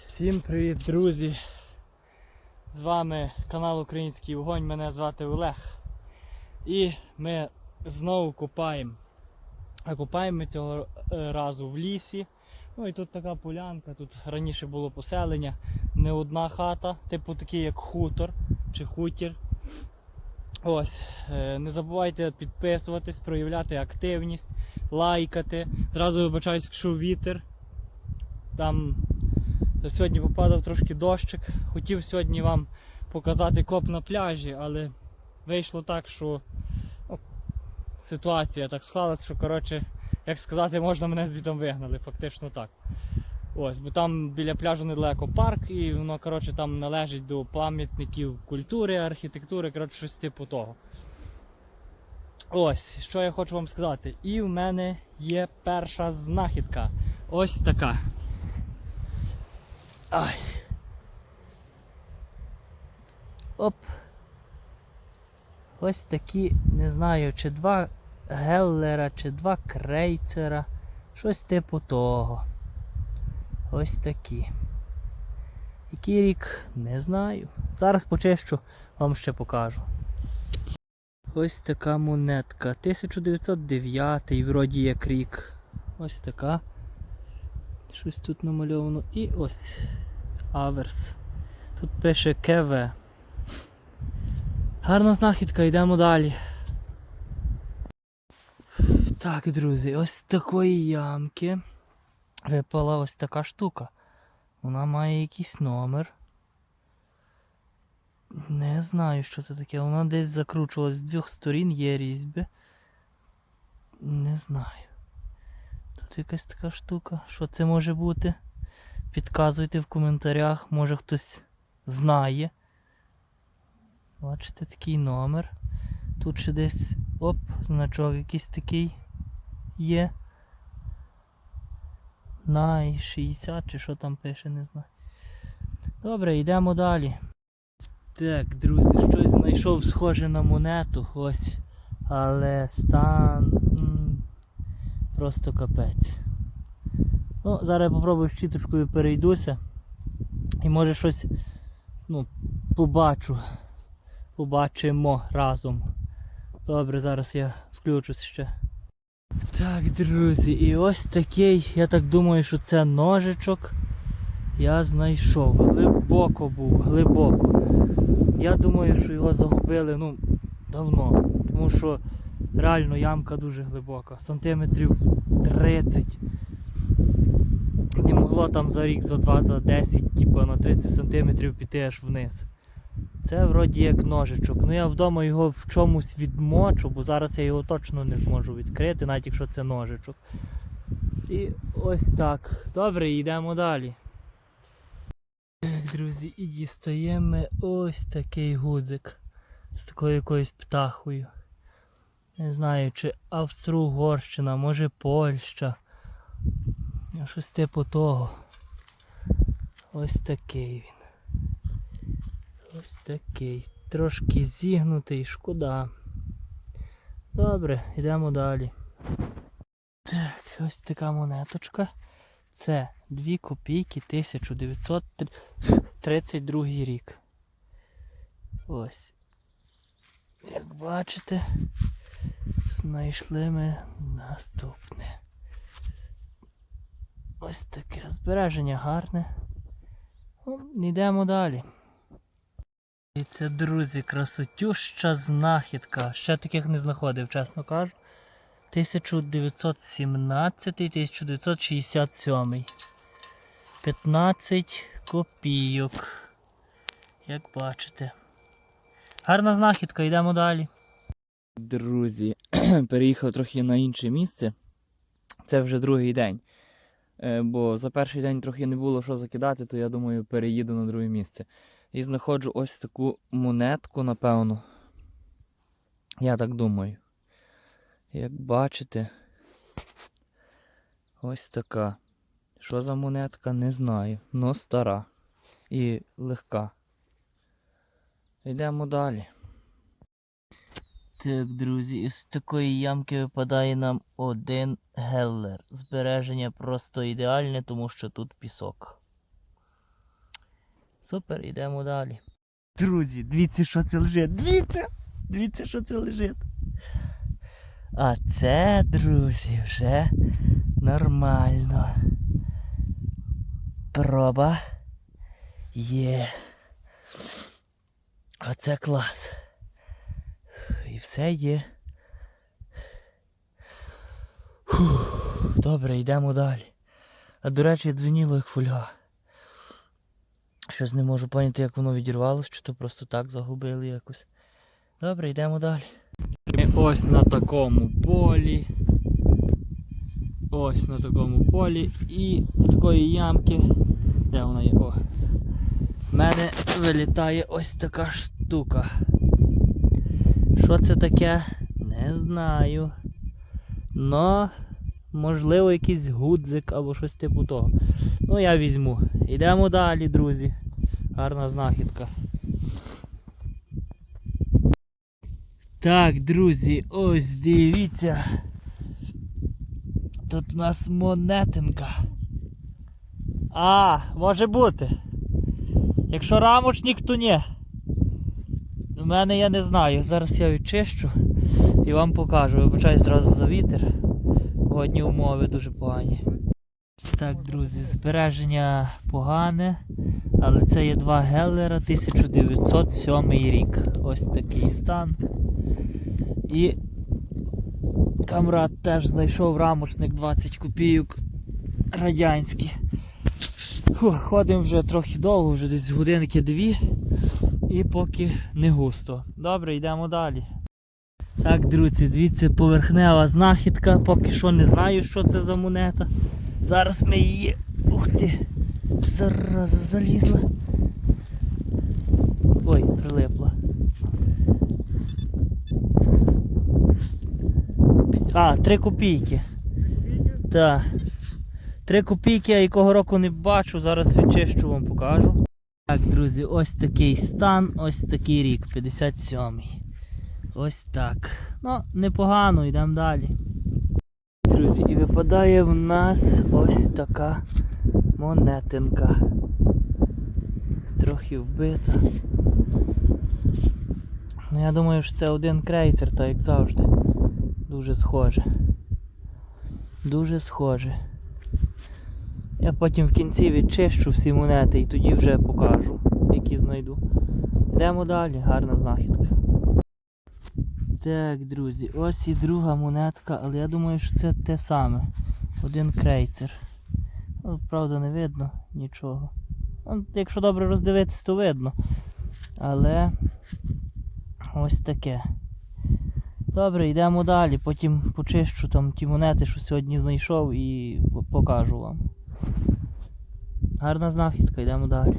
Всім привіт, друзі! З вами канал Український Вогонь, мене звати Олег. І ми знову купаємо. А купаємо ми цього е, разу в лісі. Ну і тут така полянка, тут раніше було поселення, не одна хата, типу такий як хутор чи хутір. Ось, е, не забувайте підписуватись, проявляти активність, лайкати. Зразу вибачаюсь, якщо вітер. Там Сьогодні попадав трошки дощик. Хотів сьогодні вам показати коп на пляжі, але вийшло так, що ну, ситуація так склалася, що коротше, як сказати, можна мене звідом вигнали, фактично так. Ось, бо там біля пляжу недалеко парк, і воно коротше, там належить до пам'ятників культури, архітектури, коротше, щось типу того. Ось, що я хочу вам сказати. І в мене є перша знахідка. Ось така. Ось. Оп. Ось такі, не знаю, чи два геллера, чи два крейцера. Щось типу того. Ось такі. Який рік, не знаю. Зараз почищу, вам ще покажу. Ось така монетка. 1909 вроді як рік. Ось така. Щось тут намальовано. І ось аверс. Тут пише КВ. Гарна знахідка, йдемо далі. Так, друзі, ось такої ямки випала ось така штука. Вона має якийсь номер. Не знаю, що це таке. Вона десь закручувалась з двох сторін, є різьби. Не знаю. Тут якась така штука. Що це може бути? Підказуйте в коментарях, може хтось знає. Бачите, такий номер. Тут ще десь оп, значок якийсь такий є. Най 60 чи що там пише, не знаю. Добре, йдемо далі. Так, друзі, щось знайшов схоже на монету, ось. Але стан. Просто капець. Ну, зараз я попробую з чіточкою перейдуся. І може щось ну, побачу. Побачимо разом. Добре, зараз я включусь ще. Так, друзі, і ось такий, я так думаю, що це ножичок. Я знайшов. Глибоко був, глибоко. Я думаю, що його загубили ну, давно. Тому що реально ямка дуже глибока. Сантиметрів 30. Не могло там за рік, за два, за 10, типу на 30 сантиметрів піти аж вниз. Це вроді як ножичок. Ну я вдома його в чомусь відмочу, бо зараз я його точно не зможу відкрити, навіть якщо це ножичок. І ось так. Добре, йдемо далі. Друзі, і дістаємо ось такий гудзик з такою якоюсь птахою. Не знаю, чи Австро-Угорщина, може Польща. Щось типу того. Ось такий він. Ось такий. Трошки зігнутий, шкода. Добре, йдемо далі. Так, ось така монеточка. Це 2 копійки 1932 рік. Ось. Як бачите, знайшли ми наступне. Ось таке збереження гарне. Ну, Йдемо далі. І це, друзі, красотюща знахідка. Ще таких не знаходив, чесно кажу. 1917-1967. 15 копійок. Як бачите. Гарна знахідка, йдемо далі. Друзі, переїхав трохи на інше місце. Це вже другий день. Е, Бо за перший день трохи не було що закидати, то я думаю, переїду на друге місце. І знаходжу ось таку монетку, напевно. Я так думаю. Як бачите, ось така. Що за монетка, не знаю. Но стара і легка. Йдемо далі. Так, друзі, із такої ямки випадає нам один геллер. Збереження просто ідеальне, тому що тут пісок. Супер, йдемо далі. Друзі, дивіться, що це лежить. Дивіться! Дивіться, що це лежить. А це, друзі, вже нормально. Проба. Є. Оце клас. І все є. Добре, йдемо далі. А до речі, дзвеніло як фольга. Щось не можу поняти, як воно відірвалося, чи то просто так загубили якось. Добре, йдемо далі. Ми ось на такому полі. Ось на такому полі. І з такої ямки. Де вона є? О. В мене вилітає ось така штука. Що це таке? Не знаю. Но, можливо, якийсь гудзик або щось типу того. Ну, я візьму. Йдемо далі, друзі. Гарна знахідка. Так, друзі, ось дивіться. Тут у нас монетинка. А, може бути. Якщо рамочник, то ні. Мене я не знаю. Зараз я відчищу і вам покажу. Вибачаю зразу за вітер. Погодні умови дуже погані. Так, друзі, збереження погане, але це є два Геллера 1907 рік. Ось такий стан. І камрад теж знайшов рамочник 20 копійок радянський. Ходимо вже трохи довго, вже десь годинки дві. І поки не густо. Добре, йдемо далі. Так, друзі, дивіться, поверхнева знахідка, поки що не знаю, що це за монета. Зараз ми її. Ух ти! Зараза залізла. Ой, прилипла. А, три копійки. Три копійки, я якого року не бачу, зараз відчищу вам покажу. Так, друзі, ось такий стан, ось такий рік, 57-й. Ось так. Ну, непогано, йдемо далі. Друзі, і випадає в нас ось така монетинка. Трохи вбита. Ну я думаю, що це один крейсер, так як завжди. Дуже схоже. Дуже схоже. Я потім в кінці відчищу всі монети і тоді вже покажу, які знайду. Йдемо далі, гарна знахідка. Так, друзі, ось і друга монетка, але я думаю, що це те саме. Один крейцер. Ну, правда, не видно нічого. Ну, якщо добре роздивитись, то видно. Але ось таке. Добре, йдемо далі, потім почищу там ті монети, що сьогодні знайшов і покажу вам. Гарна знахідка, йдемо далі.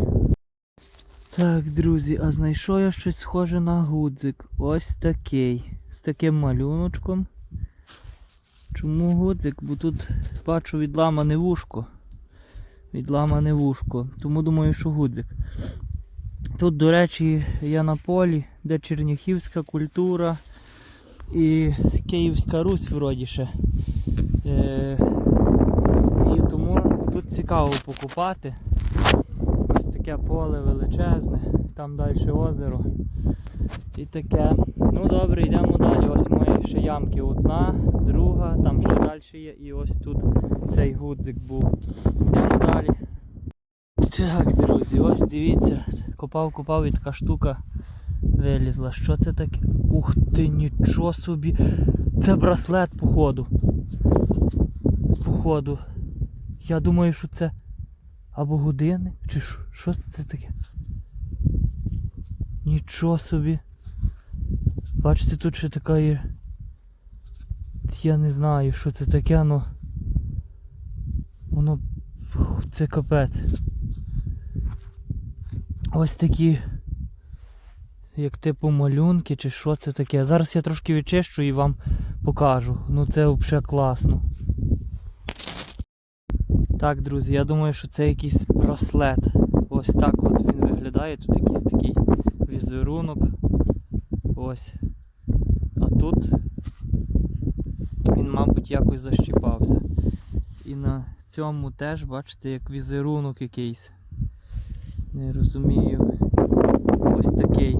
Так, друзі, а знайшов я щось схоже на гудзик. Ось такий. З таким малюночком. Чому гудзик? Бо тут бачу відламане вушко. Відламане вушко. Тому думаю, що гудзик. Тут, до речі, я на полі, де черніхівська культура і Київська Русь вроді ще. Е, і тому тут цікаво покупати. Ось таке поле величезне, там далі озеро. І таке. Ну добре, йдемо далі. Ось мої ще ямки одна, друга, там ще далі є і ось тут цей гудзик був. Йдемо далі. Так, друзі, ось дивіться. Копав, копав і така штука вилізла. Що це таке? Ух ти, нічого собі. Це браслет, походу. Походу. Я думаю, що це або годинник, чи що, що це таке? Нічого собі. Бачите, тут ще така є. Я не знаю, що це таке, але воно. Це капець. Ось такі. Як типу малюнки, чи що це таке. Зараз я трошки відчищу і вам покажу. Ну це взагалі класно. Так, друзі, я думаю, що це якийсь браслет. Ось так от він виглядає. Тут якийсь такий візерунок. Ось. А тут він, мабуть, якось защіпався. І на цьому теж, бачите, як візерунок якийсь. Не розумію. Ось такий.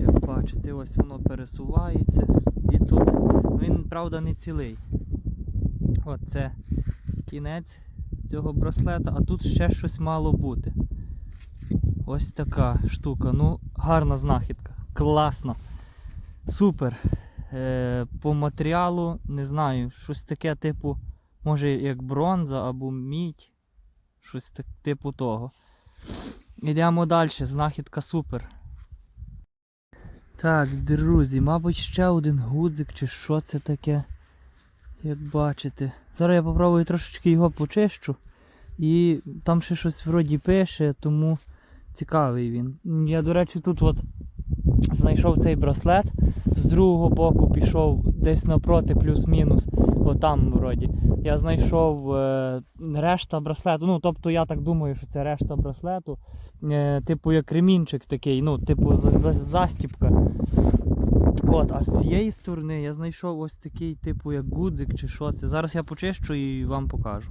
Як бачите, ось воно пересувається. І тут. Ну, Він, правда, не цілий. От це кінець цього браслета, а тут ще щось мало бути. Ось така штука. Ну, гарна знахідка. Класно. Супер. Е, по матеріалу не знаю, щось таке, типу, може як бронза або мідь. Щось так, типу того. Йдемо далі, знахідка супер. Так, друзі, мабуть, ще один гудзик чи що це таке. Як бачите. Зараз я попробую трошечки його почищу. І там ще щось вроді пише, тому цікавий він. Я, до речі, тут от знайшов цей браслет, з другого боку пішов десь напроти, плюс-мінус, отам вроді. Я знайшов е, решта браслету. Ну, тобто я так думаю, що це решта браслету. Е, типу як ремінчик такий, ну, типу за- за- застіпка. От, а з цієї сторони я знайшов ось такий, типу, як гудзик чи що це. Зараз я почищу і вам покажу.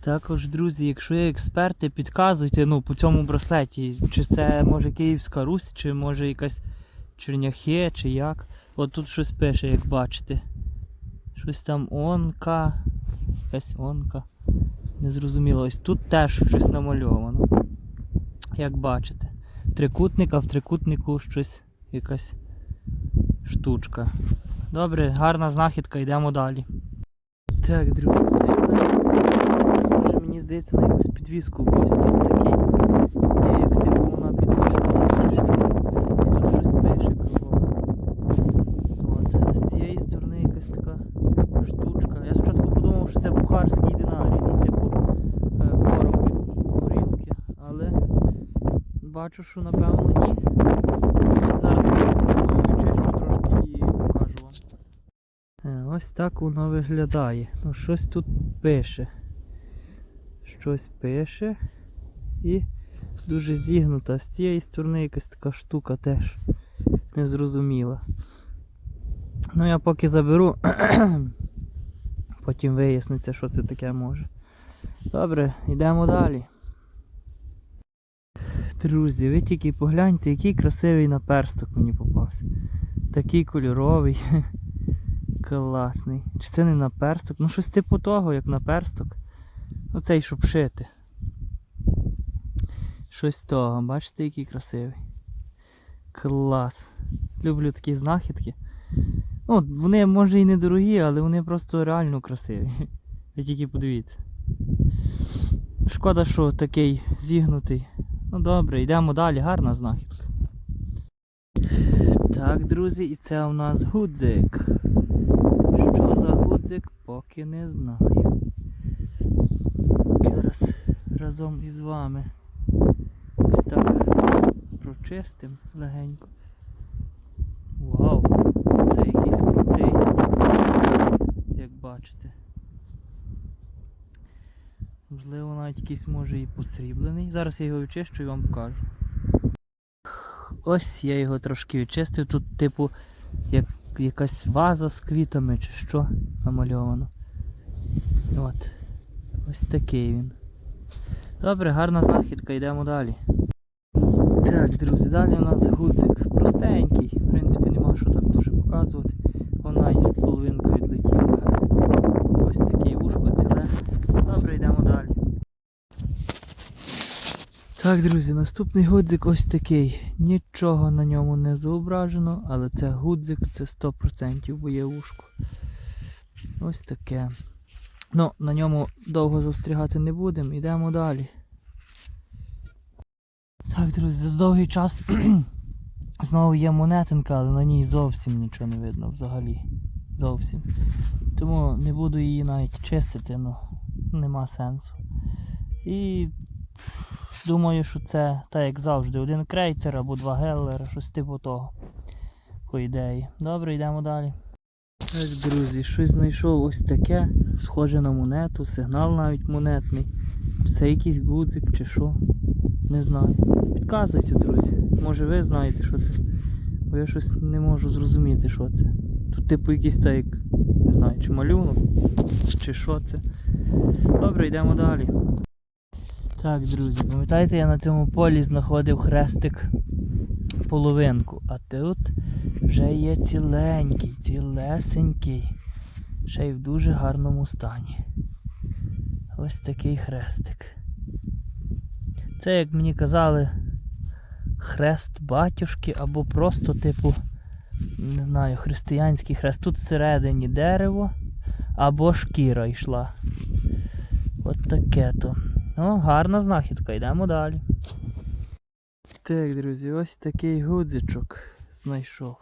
Також, друзі, якщо є експерти, підказуйте ну, по цьому браслеті, чи це може Київська Русь, чи може якась Черняхи, чи як. От тут щось пише, як бачите. Щось там онка. Якась онка. Незрозуміло. Ось тут теж щось намальовано. Як бачите. Трикутник, а в трикутнику щось якась штучка. Добре, гарна знахідка, йдемо далі. Так, друзі, знаєте, мені здається, на якусь підвіску, ось тут такий є, як типу вона підвішувалася чи що. І тут щось пише кругом. От, а з цієї сторони якась така штучка. Я спочатку подумав, що це бухарський динарій, ну, типу е, корок від горілки. Але бачу, що напевно ні. Зараз я вичищу трошки і покажу вам. Е, Ось так воно виглядає. Ну, щось тут пише. Щось пише. І дуже зігнута. З цієї сторони якась така штука теж незрозуміла. Ну я поки заберу, потім виясниться, що це таке може. Добре, йдемо далі. Друзі, ви тільки погляньте, який красивий наперсток мені попався. Такий кольоровий. Класний. Чи це не наперсток? Ну щось типу того, як наперсток. Оцей, щоб шити. Щось того, бачите, який красивий. Клас. Люблю такі знахідки. Ну, вони може і не дорогі, але вони просто реально красиві. Ви тільки подивіться. Шкода, що такий зігнутий. Ну добре, йдемо далі, гарна знахідка. Так, друзі, і це у нас гудзик. Що за гудзик, поки не знаю. Зараз разом із вами ось так прочистим легенько. Вау, це якийсь крутий, як бачите. Можливо, навіть якийсь може і посріблений. Зараз я його відчищу і вам покажу. Ось я його трошки відчистив. Тут, типу, як якась ваза з квітами чи що намальовано. От. Ось такий він. Добре, гарна знахідка, йдемо далі. Так, друзі, далі у нас гудзик простенький. В принципі, нема що так дуже показувати. Вона половинка відлетіла. Ось такий вушко ціле. Добре, йдемо далі. Так, друзі, наступний гудзик ось такий. Нічого на ньому не зображено, але це гудзик, це 100% боє вушко. Ось таке. Ну, на ньому довго застрягати не будемо, йдемо далі. Так, друзі, за довгий час знову є монетинка, але на ній зовсім нічого не видно взагалі. Зовсім. Тому не буду її навіть чистити, ну нема сенсу. І думаю, що це, так як завжди, один крейцер або два геллера, щось типу того. По ідеї. Добре, йдемо далі. Так, друзі, щось знайшов ось таке, схоже на монету, сигнал навіть монетний. Це якийсь гудзик чи що? Не знаю. Підказуйте, друзі. Може ви знаєте, що це. Бо я щось не можу зрозуміти, що це. Тут типу якийсь так, як, не знаю, чи малюнок, чи що це. Добре, йдемо далі. Так, друзі, пам'ятаєте, я на цьому полі знаходив хрестик половинку, а тут вже є ціленький, цілесенький, ще й в дуже гарному стані. Ось такий хрестик. Це, як мені казали, хрест батюшки або просто, типу, не знаю, християнський хрест. Тут всередині дерево або шкіра йшла. От таке то. Ну, гарна знахідка, йдемо далі. Так, друзі, ось такий гудзичок знайшов.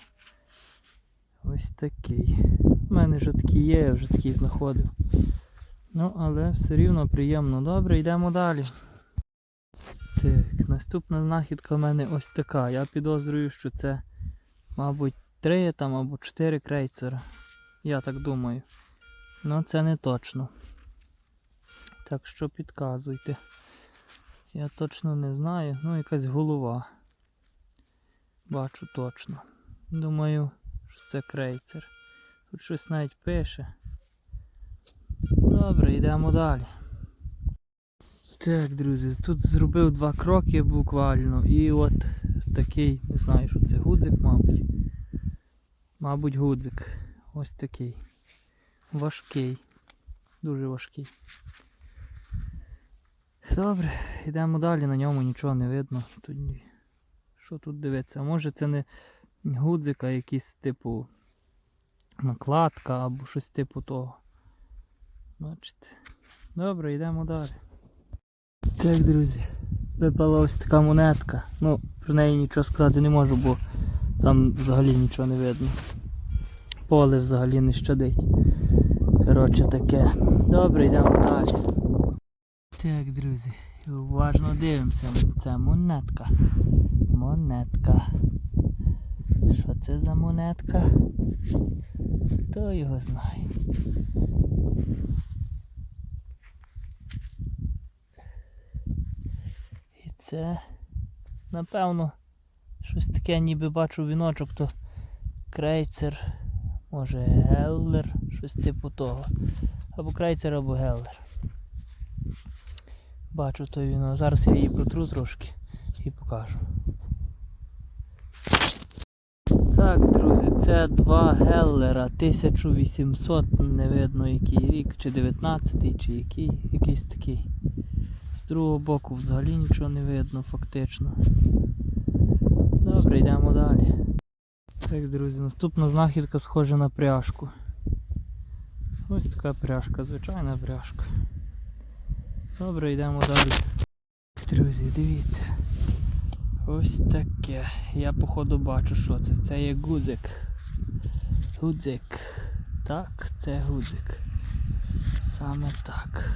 Ось такий. У мене вже такий є, я вже такий знаходив. Ну, але все рівно приємно. Добре, йдемо далі. Так, наступна знахідка в мене ось така. Я підозрюю, що це, мабуть, три там або чотири крейцера. Я так думаю. Ну, це не точно. Так що підказуйте. Я точно не знаю. Ну, якась голова. Бачу точно. Думаю, що це крейцер. Тут щось навіть пише. Добре, йдемо далі. Так, друзі, тут зробив два кроки буквально. І от такий, не знаю, що це гудзик, мабуть. Мабуть, гудзик. Ось такий. Важкий. Дуже важкий. Добре, йдемо далі, на ньому нічого не видно. Тут... Що тут дивиться? Може це не гудзик, а якийсь типу накладка або щось типу того. Бачите. Добре, йдемо далі. Так, друзі, випала ось така монетка. Ну, про неї нічого сказати не можу, бо там взагалі нічого не видно. Поле взагалі не щадить. Коротше таке. Добре, йдемо далі. Так, друзі, уважно дивимося. Це монетка. Монетка. Що це за монетка? Хто його знає? І це, напевно, щось таке, ніби бачу віночок, то крейцер, може геллер, щось типу того. Або крейцер, або геллер. Бачу той віно. Зараз я її протру трошки і покажу. Так, друзі, це два Геллера 1800, не видно який рік, чи 19-й, чи який, якийсь такий. З другого боку взагалі нічого не видно фактично. Добре, йдемо далі. Так, друзі, наступна знахідка схожа на пряжку. Ось така пряжка, звичайна пряжка. Добре, йдемо далі. Друзі, дивіться. Ось таке. Я походу бачу, що це. Це є гудзик. Гудзик. Так, це гудзик. Саме так.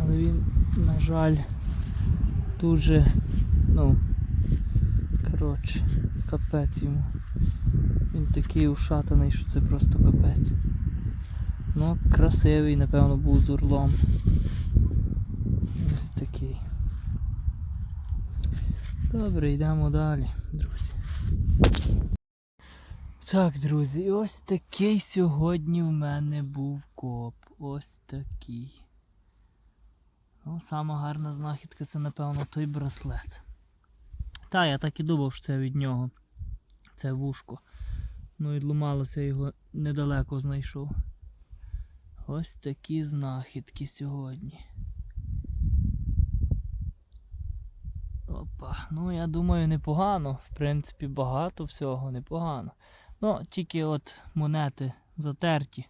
Але він, на жаль, дуже, ну, коротше, капець йому. Він такий ушатаний, що це просто капець. Ну, красивий, напевно, був з урлом. Ось такий. Добре, йдемо далі, друзі. Так, друзі, ось такий сьогодні в мене був коп. Ось такий. Ну, сама гарна знахідка це, напевно, той браслет. Та, я так і думав, що це від нього. Це вушко. Ну і длумалося його недалеко знайшов. Ось такі знахідки сьогодні. Опа, ну я думаю, непогано. В принципі, багато всього, непогано. Ну, тільки от монети затерті.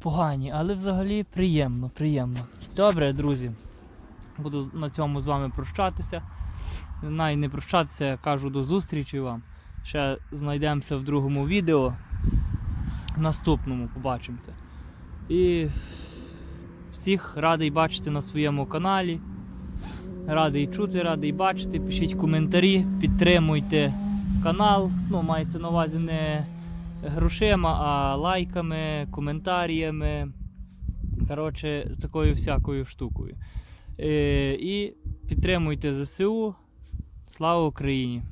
Погані, але взагалі приємно, приємно. Добре, друзі. Буду на цьому з вами прощатися. Най не прощатися, я кажу до зустрічі вам. Ще знайдемося в другому відео. Наступному побачимося. І всіх радий бачити на своєму каналі. Радий чути, радий бачити. Пишіть коментарі, підтримуйте канал. Ну, мається на увазі не грошима, а лайками, коментарями. Коротше, такою всякою штукою. Е, і підтримуйте ЗСУ. Слава Україні!